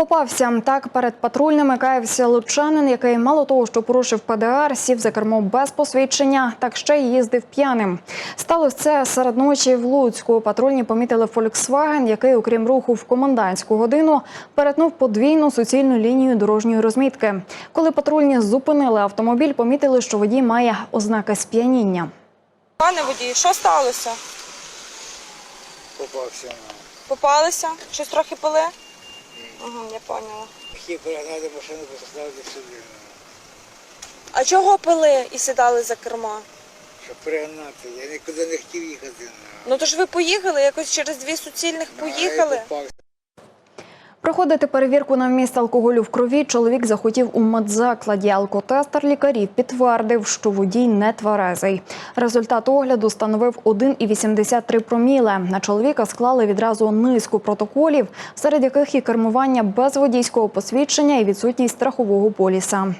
Попався так перед патрульними каявся лучанин, який мало того, що порушив ПДР, сів за кермо без посвідчення, так ще й їздив п'яним. Сталося це серед ночі в Луцьку. Патрульні помітили Volkswagen, який, окрім руху в комендантську годину, перетнув подвійну суцільну лінію дорожньої розмітки. Коли патрульні зупинили автомобіль, помітили, що водій має ознаки сп'яніння. Пане водій, що сталося? попався Попалися? Щось трохи пили? Ага, я поняла. хотів перегнати машину, поставити сюди, А чого пили і сідали за кермо? щоб перегнати. Я нікуди не хотів їхати. Ну то ж ви поїхали, якось через дві суцільних А я поїхали. Проходити перевірку на вміст алкоголю в крові чоловік захотів у медзакладі. Алкотестер лікарів підтвердив, що водій не тверезий. Результат огляду становив 1,83 проміле. На чоловіка склали відразу низку протоколів, серед яких і кермування без водійського посвідчення і відсутність страхового поліса.